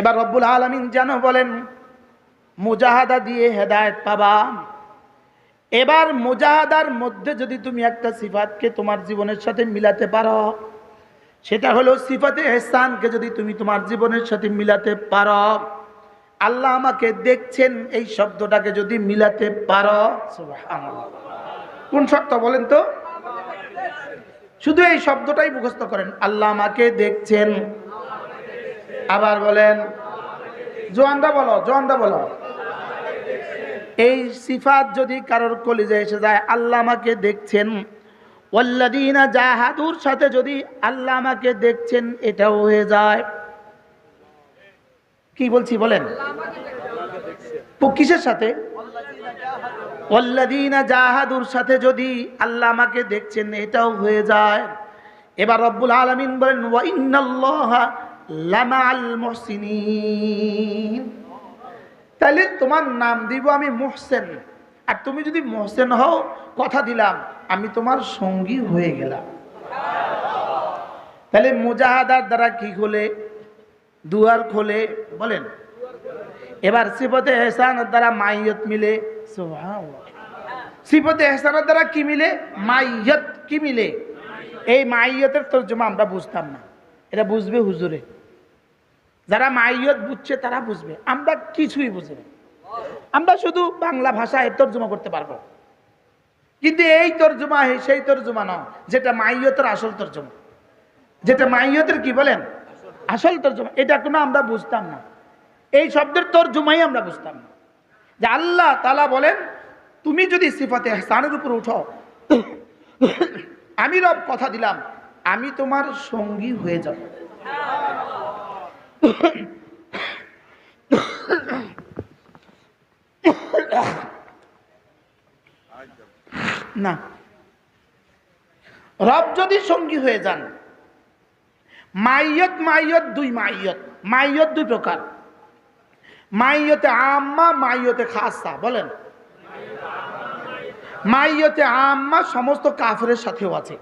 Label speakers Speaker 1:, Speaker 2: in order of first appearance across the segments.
Speaker 1: এবার রব্বুল আলমিন যেন বলেন, মুজাহাদা দিয়ে হেদায়ত পাবা। এবার মুজাহাদার মধ্যে যদি তুমি একটা সিফাতকে তোমার জীবনের সাথে মিলাতে পারো, সেটা হলো সিফাতে এহসানকে যদি তুমি তোমার জীবনের সাথে মিলাতে পারো। আল্লাহ আমাকে দেখছেন এই শব্দটাকে যদি মিলাতে পারো। কোন শব্দ বলেন তো? শুধু এই শব্দটাই মুখস্থ করেন। আল্লাহ আমাকে দেখছেন। আবার বলেন, জোয়ানদা বলো জোয়ানদা বলো। এই সিফাত যদি কারোর কলিজে এসে যায়, আল্লাহ আমাকে দেখছেন। ওয়াল্লাদিনা জাহাদুর সাথে যদি আল্লাহ আমাকে দেখছেন, এটাও হয়ে যায়। কি বলছি বলেন? কিসের সাথে? ওয়াল্লাদিনা জাহাদুর সাথে যদি আল্লাহ আমাকে দেখছেন, এটাও হয়ে যায়। এবার রব্বুল আলামিন বলেন, ওয়া লামাআল তাহলে তোমার নাম দিব আমি মোহসেন। আর তুমি যদি মোহসেন হও, কথা দিলাম, আমি তোমার সঙ্গী হয়ে গেলাম। তাহলে মুজাহাদার দ্বারা কি খোলে? দুয়ার খোলে, বলেন। এবার সিফতে এহসানের দ্বারা মাইয়ত মিলে। সিফতে এহসানের দ্বারা কি মিলে? মাইয়ত কি মিলে? এই মাইয়তের তর্জমা আমরা বুঝতাম না। এটা বুঝবে হুজুরে। যারা মাইয়ত বুঝছে, তারা বুঝবে। আমরা কিছুই বুঝি না। আমরা শুধু বাংলা ভাষায় তর্জমা করতে পারব। কিন্তু এই তর্জমা সেই তর্জমা নয় যেটা মাইয়তের আসল তর্জমা। যেটা মাইয়তের কি বলেন? আসল তর্জমা। এটা কোনো আমরা বুঝতাম না। এই শব্দের তর্জমাই আমরা বুঝতাম না। যে আল্লাহ তালা বলেন, তুমি যদি সিফাতে স্থানের উপর উঠো, আমি রব কথা দিলাম, আমি তোমার সঙ্গী হয়ে যাব। না। রব যদি সঙ্গী হয়ে যান, মাইয়ত মাইয়ত দুই মাইয়ত মাইয়ত দুই প্রকার। মাইয়তে আম্মা, মাইয়তে খাসা, বলেন। মাইয়তে আম্মা সমস্ত কাফের সাথেও আছে।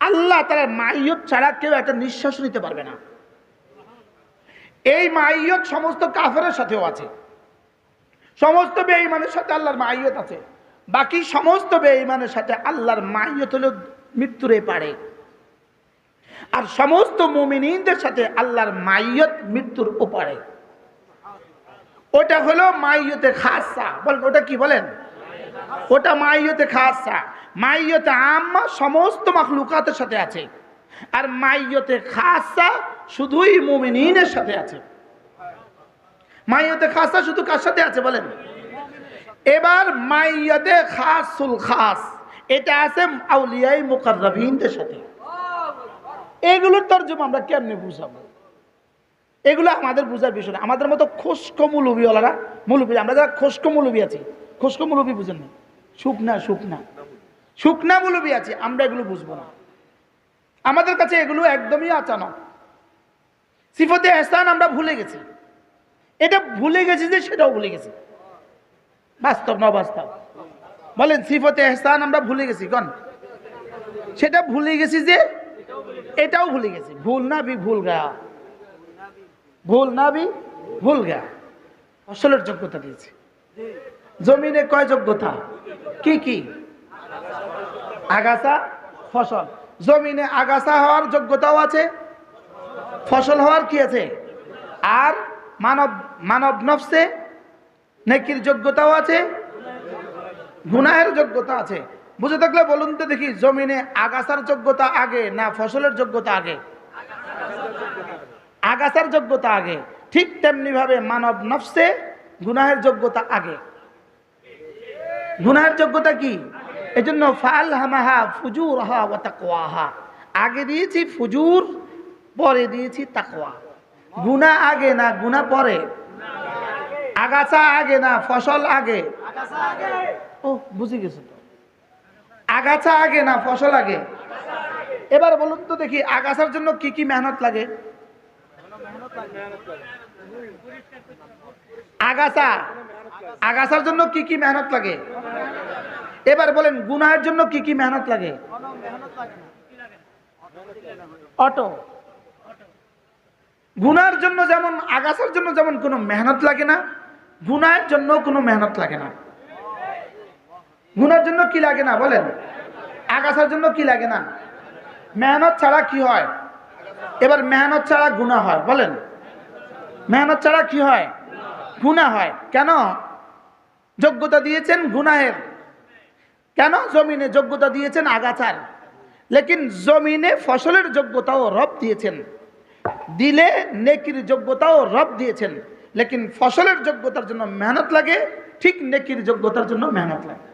Speaker 1: আল্লাহ তারা মাইয়ত ছাড়া কেউ একটা নিঃশ্বাস নিতে পারবে না। এই মাইয়ত সমস্ত কাফের সাথেও আছে। সমস্ত বেঈমানের সাথে আল্লাহর মাইয়ত আছে। বাকি সমস্ত বেঈমানের সাথে আল্লাহর মাইয়ত হলো মৃত্যুরে পারে। আর সমস্ত মুমিনদের সাথে আল্লাহর মাইয়ত মৃত্যুর ওপারে। ওটা হলো মাইয়তে খাসা। বলেন, ওটা কি বলেন? ওটা মাইয়তে খাসা। মাইয়তে আম্মা সমস্ত মাখলুকাতের সাথে আছে। আর মাইয়তে খাসা শুধুই মুমিনের সাথে আছে। মাইয়তে খাসা শুধু কার সাথে আছে বলেন? এবার মাইয়াতে খাসুল খাস। এটা আছে আউলিয়াই মুকাররাবিনদের সাথে। এগুলোর তর্জমা আমরা কেমনে বুঝাবো? এগুলো আমাদের বুঝার বিষয় না। আমাদের মতো খুস্ক মুলুবিওয়ালারা, মুলুবি, আমরা যারা খুস্ক মুলুবি আছি খুস্ক মুলুবি বুঝেন না। শুকনা শুকনা। শুকনা মুলুবি আছে, আমরা এগুলো বুঝব না। আমাদের কাছে এগুলো একদমই আচানক। সিফতে এহসান আমরা ভুলে গেছি। এটা ভুলে গেছি যে সেটাও ভুলে গেছি। বাস্তব না বাস্তব? বলেন, সিফতে এহসান আমরা ভুলে গেছি, কন? সেটা ভুলে গেছি যে এটাও ভুলে গেছি। ভুল না বি ভুল গা। ভুল না বি ভুল গা। ফসলের যোগ্যতা দিয়েছি। জমিনে কয় যোগ্যতা? কি কি? আগাছা, ফসল। জমিনে আগাছা হওয়ার যোগ্যতাও আছে ফসল হওয়ার কি আছে? আর মানব মানব নফসে নেকির যোগ্যতাও আছে, গুনাহের যোগ্যতা আছে। বুঝে থাকলে বলুন তো দেখি, জমিনে আগাছার যোগ্যতা আগে না ফসলের যোগ্যতা আগে? আগাছার যোগ্যতা আগে। ঠিক তেমনি ভাবে মানব নফসে গুনাহের যোগ্যতা আগে। গুনাহের যোগ্যতা কি? এজন্য ফাল হামাহা ফুজুর হা ও তাকওয়াহা। আগে দিয়েছি ফুজুর পরে দিয়েছি তাকওয়া। গুনা আগে না গুনা পরে? আগাছা আগে না ফসল আগে? ও, বুঝে গেছে তো? আগাছা আগে না ফসল আগে? এবার বলুন তো দেখি, আগাছার জন্য কি কি মেহনত লাগে? আগাছা। আগাছার জন্য কি কি মেহনত লাগে? এবার বলেন, গুনাহের জন্য কি কি মেহনত লাগে? অটো। গুনার জন্য যেমন, আগাছার জন্য যেমন কোনো মেহনত লাগে না, গুনার জন্য কোনো মেহনত লাগে না। গুনার জন্য কি লাগে না বলেন? আগাছার জন্য কি লাগে না? মেহনত ছাড়া কি হয়? এবার মেহনত ছাড়া গুণা হয়, বলেন। মেহনত ছাড়া কি হয়? গুণা হয়। কেন? যোগ্যতা দিয়েছেন গুনাহের। কেন? জমিনে যোগ্যতা দিয়েছেন আগাছার। লেকিন জমিনে ফসলের যোগ্যতাও রব দিয়েছেন। দিলে নেকির যোগ্যতাও রব দিয়েছেন, লেকিন ফসলের যোগ্যতার জন্য মেহনত লাগে, ঠিক নেকির যোগ্যতার জন্য মেহনত লাগে।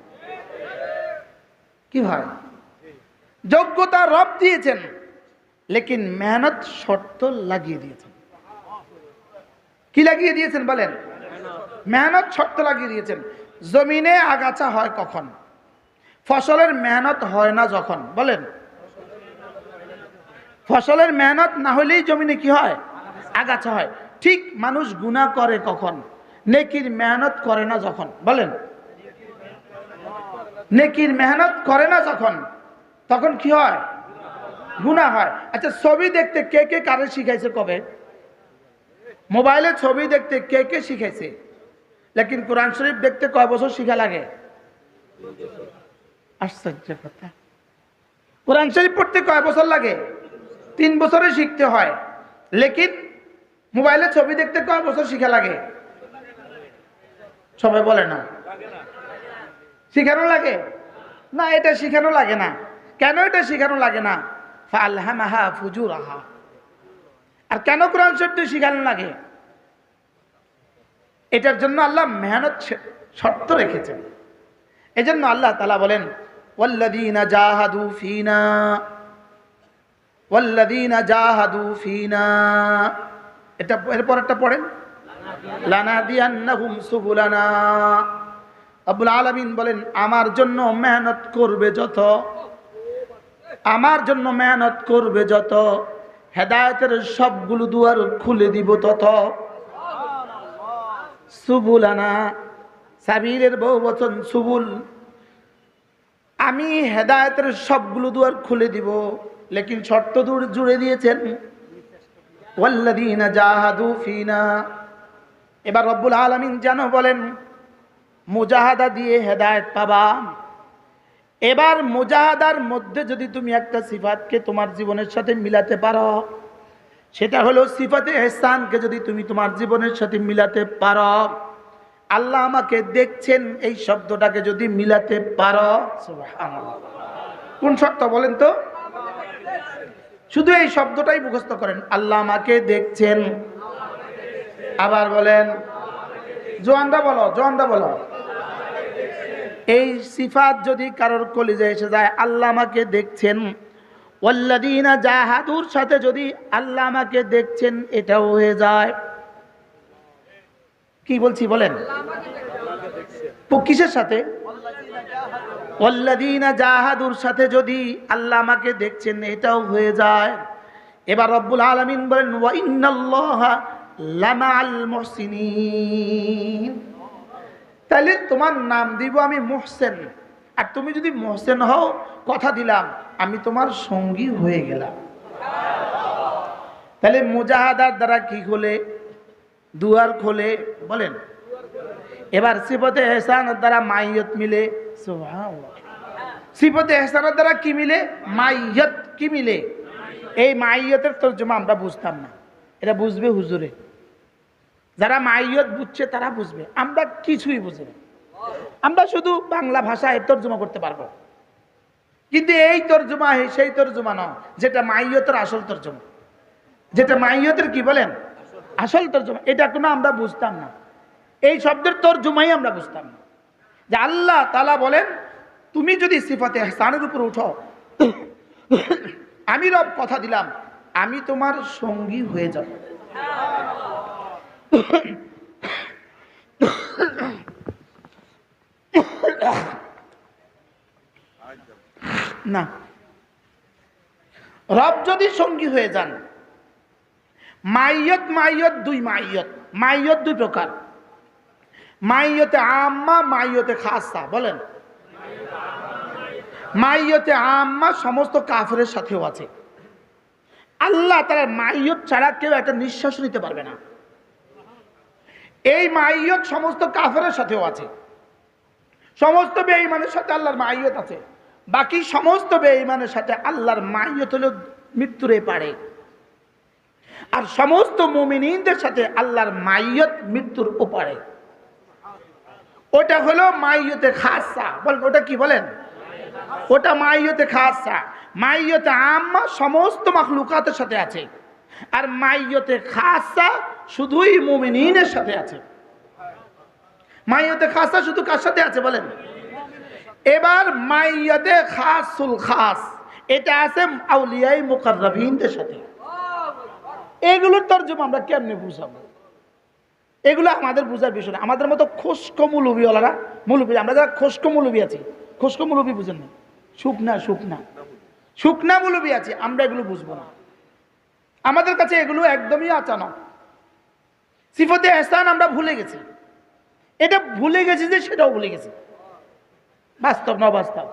Speaker 1: কি হয়? যোগ্যতা রব দিয়েছেন, লেকিন মেহনত শর্ত লাগিয়ে দিয়েছেন। কি লাগিয়ে দিয়েছেন বলেন? মেহনত শর্ত লাগিয়ে দিয়েছেন। জমিনে আগাছা হয় কখন? ফসলের মেহনত হয় না যখন? বলেন। ফসলের মেহনত না হলেই জমিনে কি হয়? আগাছা হয়। ঠিক মানুষ গুনাহ করে কখন? নেকির মেহনত করে না যখন? বলেন। নেকির মেহনত করে না যখন, তখন কি হয়? গুনাহ হয়। আচ্ছা ছবি দেখতে কে কে কারে শিখাইছে কবে? মোবাইলে ছবি দেখতে কে কে শিখাইছে? লেকিন কোরআন শরীফ দেখতে কয় বছর শিখা লাগে? আশ্চর্য কথা। কোরআন শরীফ পড়তে কয় বছর লাগে? তিন বছরে শিখতে হয়। লেকিন মোবাইলে ছবি দেখতে কয় বছর শিখা লাগে? সবাই বলে না। শিখানো লাগে? না, এটা শিখানো লাগে না। কেন এটা শিখানো লাগে না? ফালহামাহা ফুজুরাহা। আর কেন কোরআন শিখানো লাগে? এটার জন্য আল্লাহ মেহনত শর্ত রেখেছেন। এজন্য আল্লাহ তালা বলেন, ওয়াল্লাযীনা জাহাদু ফিনা। এটা এরপর একটা পড়েন। আলামিন বলেন, আমার জন্য মেহনত করবে যত, আমার জন্য মেহনত করবে যত, হেদায়তের সবগুলো দুয়ার খুলে দিব তত। সুবুলানা। সাবিরের বহু বচন, সুবুল, আমি হেদায়তের সবগুলো দুয়ার খুলে দিব। লেকিন শর্ত জুড়ে দিয়েছেন। এবার রব্বুল আলামিন যেন বলেন, মুজাহাদা দিয়ে হেদায়ত পাবা। এবার মুজাহাদার মধ্যে যদি তুমি একটা সিফাতকে তোমার জীবনের সাথে মিলাতে পারো, সেটা হলো সিফাতে এহসানকে যদি তুমি তোমার জীবনের সাথে মিলাতে পারো। আল্লাহ আমাকে দেখছেন এই শব্দটাকে যদি মিলাতে পারো। কোন শর্ত বলেন তো? শুধু এই শব্দটাই মুখস্থ করেন। আল্লাহ আমাকে দেখছেন। আবার বলেন জোয়ানরা বলো জোয়ানরা বলো। এই সিফাত যদি কারোর কলিজে এসে যায় আল্লাহ আমাকে দেখছেন। ওয়াল্লাদিনা জাহাদুর সাথে যদি আল্লাহ আমাকে দেখছেন এটাও হয়ে যায়। কি বলছি বলেন? কিসের সাথে? ওয়াল্লাদিনা জাহাদুর সাথে যদি আল্লাহ আমাকে দেখছেন, এটাও হয়ে যায়। এবার রব্বুল আলামিন বলেন তাহলে তোমার নাম দিব আমি মোহসেন। আর তুমি যদি মোহসেন হও, কথা দিলাম, আমি তোমার সঙ্গী হয়ে গেলাম। তাহলে মুজাহাদার দ্বারা কি খোলে দুয়ার খোলে, বলেন। এবার সিপতে হেসান দ্বারা মাইয়ত মিলে সিপতে এহসানের দ্বারা কি মিলে? মাইয়ত কি মিলে? এই মাইয়তের তর্জমা আমরা বুঝতাম না। এটা বুঝবে হুজুরে। যারা মাইয়ত বুঝছে, তারা বুঝবে। আমরা কিছুই বুঝি না। আমরা শুধু বাংলা ভাষায় তর্জমা করতে পারব। কিন্তু এই তর্জমা সেই তর্জমা নয়, যেটা মাইয়তের আসল তর্জমা। যেটা মাইয়তের কি বলেন? আসল তর্জমা। এটা কোনো আমরা বুঝতাম না। এই শব্দের তর্জমাই আমরা বুঝতাম না। যে আল্লাহ তালা বলেন, তুমি যদি সিফাতে স্থানের উপর উঠো, আমি রব কথা দিলাম, আমি তোমার সঙ্গী হয়ে যাব। না। রব যদি সঙ্গী হয়ে যান, মাইয়ত মাইয়ত দুই মাইয়ত মাইয়ত দুই প্রকার। মাইয়তে আম্মা, মাইয়তে খাসা, বলেন। মাইয়তে আম্মা সমস্ত কাফের সাথেও আছে। আল্লাহ তারা মাইয়ত ছাড়া কেউ একটা নিঃশ্বাস নিতে পারবে না। এই মাইয়ত সমস্ত কাফেরের সাথেও আছে। সমস্ত বেঈমানের সাথে আল্লাহর মাইয়ত আছে। বাকি সমস্ত বেঈমানের সাথে আল্লাহর মাইয়ত হলো মৃত্যুরে পারে। আর সমস্ত মুমিনদের সাথে আল্লাহর মাইয়ত মৃত্যুর ওপারে। ওটা হলো মাইয়তে খাসা। বলেন, ওটা কি বলেন? ওটা মাইয়তে খাসা। মাইয়তে আম্মা সমস্ত মাখলুকাতের সাথে আছে। আর মাইয়তে খাসা শুধুই মুমিনের সাথে আছে। মাইয়তে খাসা শুধু কার সাথে আছে বলেন? এবার মাইয়তে খাসুল খাস। এটা আছে আউলিয়াই মুকাররাবিনদের সাথে। এগুলোর তর্জমা আমরা কেমনে বুঝাবো? এগুলো আমাদের বুঝার বিষয় আমাদের মতো খুস্ক মুলুবিওয়ালারা, মুলুবি আমরা যারা খুস্ক মুলুবি আছি খুস্ক মুলুবি বুঝেন না। শুকনা শুকনা। শুকনা মুলুবি আছি, আমরা এগুলো বুঝব না। আমাদের কাছে এগুলো একদমই আচানক। সিফতে এহসান আমরা ভুলে গেছি। এটা ভুলে গেছি যে সেটাও ভুলে গেছি। বাস্তব না বাস্তব?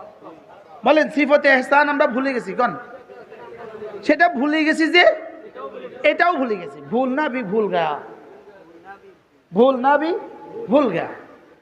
Speaker 1: বলেন, সিফতে এহসান আমরা ভুলে গেছি, কন? সেটা ভুলে গেছি যে, এটাও ভুলে গেছি। ভুল না, বি ভুল গা। ভুল না বি ভুল গা